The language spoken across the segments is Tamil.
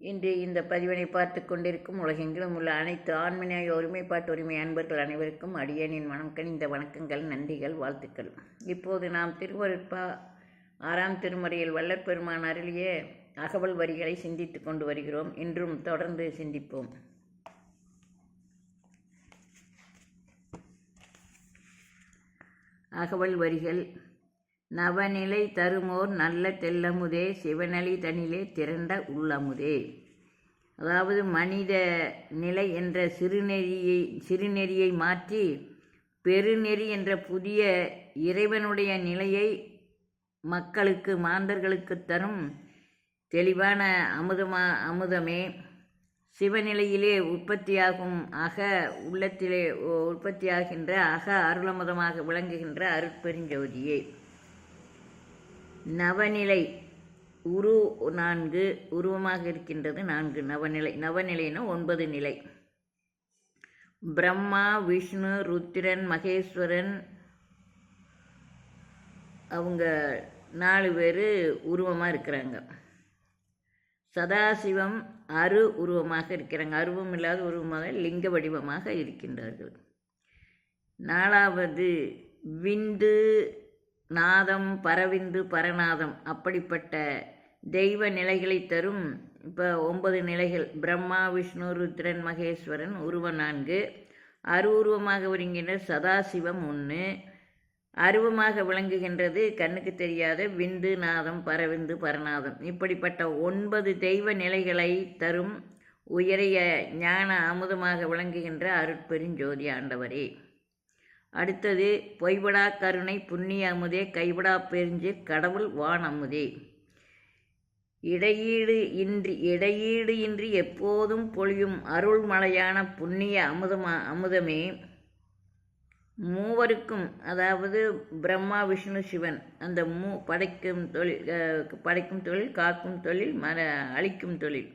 இன்று இந்த பதிவினை பார்த்து கொண்டிருக்கும் உலகெங்கிலும் உள்ள அனைத்து ஆண்மனைய ஒருமைப்பாட்டு உரிமை அன்பர்கள் அனைவருக்கும் அடியனின் மனம் கனிந்த வணக்கங்கள் நன்றிகள் வாழ்த்துக்கள். இப்போது நாம் திருவருட்பா ஆறாம் திருமுறையில் வல்லற்பெருமான் அருளிய அகவல் வரிகளை சிந்தித்து கொண்டு வருகிறோம். இன்றும் தொடர்ந்து சிந்திப்போம். அகவல் வரிகள் நவநிலை தருமோர் நல்ல தெல்லமுதே சிவநலி தனிலே திரண்ட உள்ளமுதே. அதாவது மனித நிலை என்ற சிறுநெறியை சிறுநெறியை மாற்றி பெருநெறி என்ற புதிய இறைவனுடைய நிலையை மக்களுக்கு மாந்தர்களுக்கு தரும் தெளிவான அமுதமா அமுதமே. சிவநிலையிலே உற்பத்தியாகும் அக உள்ளத்திலே உற்பத்தியாகின்ற அக அருளமுதமாக விளங்குகின்ற அருட்பெருஞ்சோதியே. நவநிலை உரு நான்கு உருவமாக இருக்கின்றது நான்கு நவநிலை. நவநிலைன்னா ஒன்பது நிலை. பிரம்மா விஷ்ணு ருத்திரன் மகேஸ்வரன் அவங்க நாலு பேர் உருவமாக இருக்கிறாங்க. சதாசிவம் அரு உருவமாக இருக்கிறாங்க. அருவம் இல்லாத உருவமாக லிங்க வடிவமாக இருக்கின்றார்கள். நாலாவது விந்து நாதம் பரவிந்து பரநாதம். அப்படிப்பட்ட தெய்வ நிலைகளை தரும் இப்போ ஒன்பது நிலைகள். பிரம்மா விஷ்ணு ருத்ரன் மகேஸ்வரன் உருவ நான்கு. அருவுருவமாக வருகின்ற சதாசிவம் ஒன்று அருவமாக விளங்குகின்றது கண்ணுக்கு தெரியாத விந்து நாதம் பரவிந்து பரநாதம். இப்படிப்பட்ட ஒன்பது தெய்வ நிலைகளை தரும் உயரிய ஞான அமுதமாக விளங்குகின்ற அருட்பெருஞ்சோதி ஆண்டவரே. அடுத்தது பொய்படா கருணை புண்ணிய அமுதே கைவிடா பெருஞ்சு கடவுள் வான் அமுதே. இடையீடு இன்றி இடையீடு இன்றி எப்போதும் பொழியும் அருள்மலையான புண்ணிய அமுதமா அமுதமே. மூவருக்கும் அதாவது பிரம்மா விஷ்ணு சிவன் அந்த மூ படைக்கும் தொழில் படைக்கும் தொழில் காக்கும் தொழில் மர அழிக்கும் தொழில்.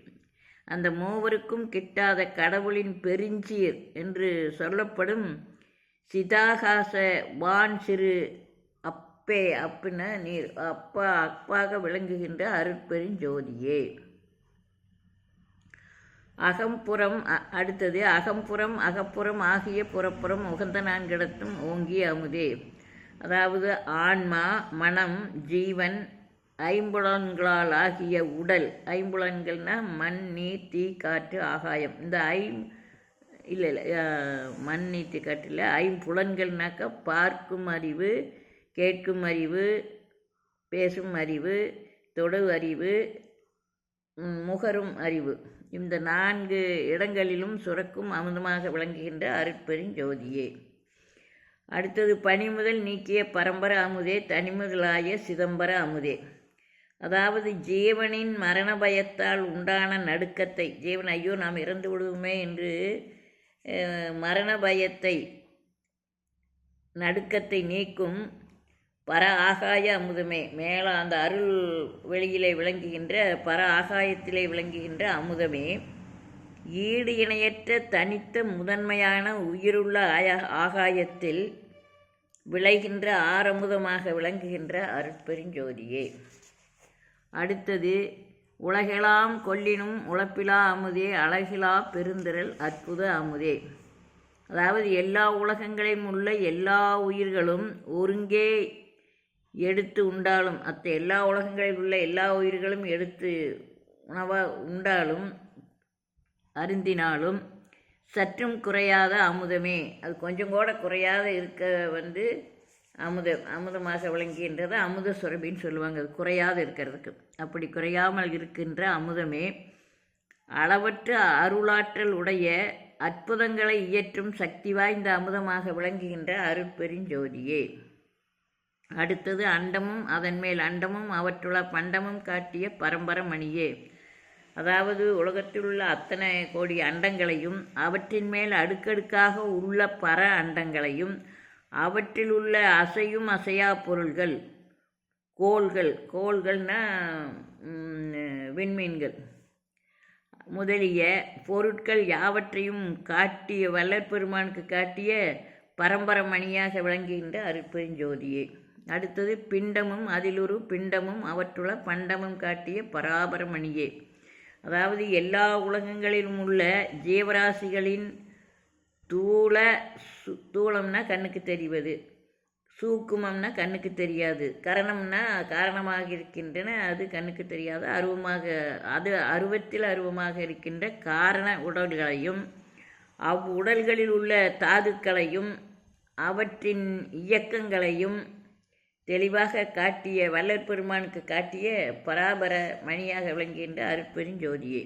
அந்த மூவருக்கும் கிட்டாத கடவுளின் பெருஞ்சீர் என்று சொல்லப்படும் சிதாகாச வான் சிறு அப்பே அப்புன நீர் அப்பா அப்பாக விளங்குகின்ற அருட்பெருஞ்சோதியே அகம்புறம் அடுத்தது அகம்புறம் அகப்புறம் ஆகிய புறப்புறம் உகந்த நான்கிடத்தும் ஓங்கிய அமுதே. அதாவது ஆன்மா மனம் ஜீவன் ஐம்புலன்களால் ஆகிய உடல். ஐம்புலன்கள்னால் மண் நீர் தீ காற்று ஆகாயம். இந்த ஐ இல்லை இல்லை மண்ணீட்டு நீட்டி ஐம்புலன்கள்னாக்கா பார்க்கும் அறிவு கேட்கும் அறிவு பேசும் அறிவு தொடு அறிவு முகரும் அறிவு. இந்த நான்கு இடங்களிலும் சுரக்கும் அமுதமாக விளங்குகின்ற அருட்பெருஞ்சோதியே அடுத்தது பனிமுதல் நீக்கிய பரம்பர அமுதே தனிமுதலாய சிதம்பர அமுதே. அதாவது ஜீவனின் மரண பயத்தால் உண்டான நடுக்கத்தை ஜீவன் ஐயோ நாம் இறந்து விடுவோமே என்று மரண பயத்தை நடுக்கத்தை நீக்கும் பர ஆகாய அமுதமே. மேலே அந்த அருள் வெளியிலே விளங்குகின்ற பர ஆகாயத்திலே விளங்குகின்ற அமுதமே. ஈடு இணையற்ற தனித்த முதன்மையான உயிருள்ள ஆய ஆகாயத்தில் விளைகின்ற ஆரமுதமாக விளங்குகின்ற அருட்பெருஞ்சோதியே. அடுத்தது உலகெலாம் கொல்லினும் உழப்பிலா அமுதே அழகிலா பெருந்திரல் அற்புத அமுதே. அதாவது எல்லா உலகங்களையும் உள்ள எல்லா உயிர்களும் ஒருங்கே எடுத்து உண்டாலும் அத்த எல்லா உலகங்களில் உள்ள எல்லா உயிர்களும் எடுத்து உணவாக உண்டாலும் அருந்தினாலும் சற்றும் குறையாத அமுதமே. அது கொஞ்சம் கூட குறையாத இருக்க வந்து அமுதம் அமுதமாக விளங்குகின்றது அமுத சுரபின்னு சொல்லுவாங்க. அது குறையாது இருக்கிறதுக்கு. அப்படி குறையாமல் இருக்கின்ற அமுதமே அளவற்ற அருளாற்றல் உடைய அற்புதங்களை இயற்றும் சக்தி வாய்ந்த அமுதமாக விளங்குகின்ற அருட்பெருஞ்சோதியே. அடுத்தது அண்டமும் அதன் மேல் அண்டமும் அவற்றுள்ள பண்டமும் காட்டிய பரம்பரமணியே. அதாவது உலகத்தில் உள்ள அத்தனை கோடி அண்டங்களையும் அவற்றின் மேல் அடுக்கடுக்காக உள்ள பர அண்டங்களையும் அவற்றில் உள்ள அசையும் அசையா பொருள்கள் கோள்கள் கோள்கள்னால் விண்மீன்கள். முதலிய பொருட்கள் யாவற்றையும் காட்டிய வல்லற்பெருமானுக்கு காட்டிய பரம்பரமணியாக விளங்குகின்ற அருட்பெருஞ்சோதியே. அடுத்தது பிண்டமும் அதிலுரு பிண்டமும் அவற்றுள்ள பண்டமும் காட்டிய பராபரமணியே. அதாவது எல்லா உலகங்களிலும் உள்ள ஜீவராசிகளின் தூள சு தூளம்னா கண்ணுக்கு தெரிவது. சூக்குமம்னா கண்ணுக்கு தெரியாது. கரணம்னா காரணமாக இருக்கின்றன அது கண்ணுக்கு தெரியாது அருவமாக அது அருவத்தில் அருவமாக இருக்கின்ற காரண உடல்களையும் அவ் உடல்களில் உள்ள தாதுக்களையும் அவற்றின் இயக்கங்களையும் தெளிவாக காட்டிய வல்லற்பெருமானுக்கு காட்டிய பராபர மணியாக விளங்குகின்ற அருட்பெருஞ்சோதியே.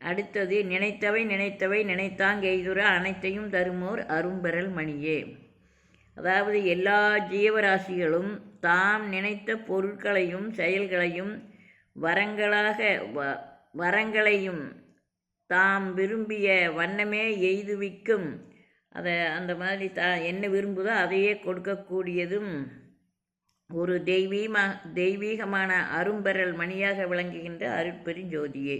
அடுத்தது நினைத்தவை நினைத்தவை நினைத்தாங் எய்துற அனைத்தையும் தருமோர் அரும்பெறல் மணியே. அதாவது எல்லா ஜீவராசிகளும் தாம் நினைத்த பொருட்களையும் செயல்களையும் வரங்களாக வ வரங்களையும் தாம் விரும்பிய வண்ணமே எய்துவிக்கும் அதை அந்த மாதிரி தா என்ன விரும்புதோ அதையே கொடுக்கக்கூடியதும் ஒரு தெய்வீமா தெய்வீகமான அரும்பெறல் மணியாக விளங்குகின்ற அருட்பெருஞ்சோதியே.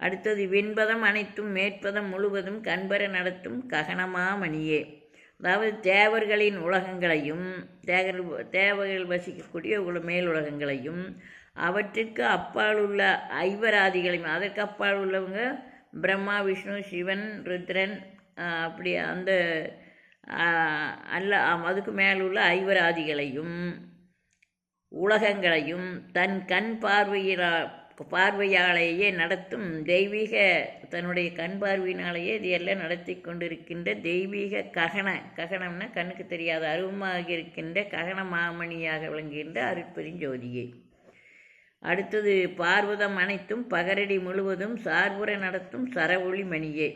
அடுத்தது விண்பதம் அனைத்தும் மேற்பதம் முழுவதும் கண்பர நடத்தும் ககனமாமணியே. அதாவது தேவர்களின் உலகங்களையும் தேவர் தேவர்கள் வசிக்கக்கூடிய உல மேலுலகங்களையும் அவற்றிற்கு அப்பால் உள்ள ஐவராதிகளையும் அதற்கு அப்பால் உள்ளவங்க பிரம்மா விஷ்ணு சிவன் ருத்ரன் அப்படி அந்த அல்ல அதுக்கு மேல் உள்ள ஐவராதிகளையும் உலகங்களையும் தன் கண் பார்வையிலா பார்வையாலேயே நடத்தும் தெய்வீக தன்னுடைய கண் பார்வையினாலேயே இதையெல்லாம் நடத்தி கொண்டிருக்கின்ற தெய்வீக ககன ககனம்னா கண்ணுக்கு தெரியாத அருவமாக இருக்கின்ற ககன மாமணியாக விளங்குகின்ற அருட்பெருஞ்சோதியை. அடுத்தது பார்வதம் அனைத்தும் பகரடி முழுவதும் சார்புற நடத்தும் சரவொளி மணியே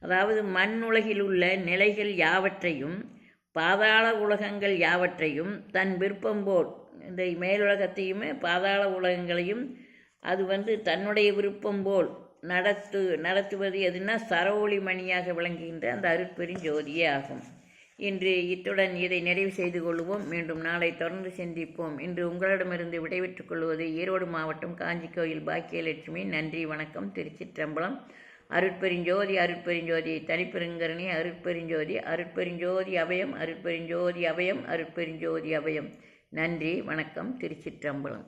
அதாவது மண் உலகில் உள்ள நிலைகள் யாவற்றையும் பாதாள உலகங்கள் யாவற்றையும் தன் விருப்பம் போல் இந்த மேலுலகத்தையுமே பாதாள உலகங்களையும் அது வந்து தன்னுடைய விருப்பம் போல் நடத்து நடத்துவது எதுனா சரவொளி மணியாக விளங்குகின்ற அந்த அருட்பெருஞ்சோதியே ஆகும். இன்று இத்துடன் இதை நிறைவு செய்து கொள்வோம் மீண்டும் நாளை தொடர்ந்து சிந்திப்போம். இன்று உங்களிடமிருந்து விடைபெற்றுக் கொள்வது ஈரோடு மாவட்டம் காஞ்சி கோயில் பாக்கியலட்சுமி. நன்றி வணக்கம். திருச்சிற்றம்பலம். அருட்பெருஞ்சோதி அருட்பெருஞ்சோதி தனிப்பெருங்கரணி அருட்பெருஞ்சோதி அருட்பெருஞ்சோதி அபயம் அருட்பெருஞ்சோதி அபயம் அருட்பெருஞ்சோதி அபயம் நன்றி வணக்கம். திருச்சிற்றம்பலம்.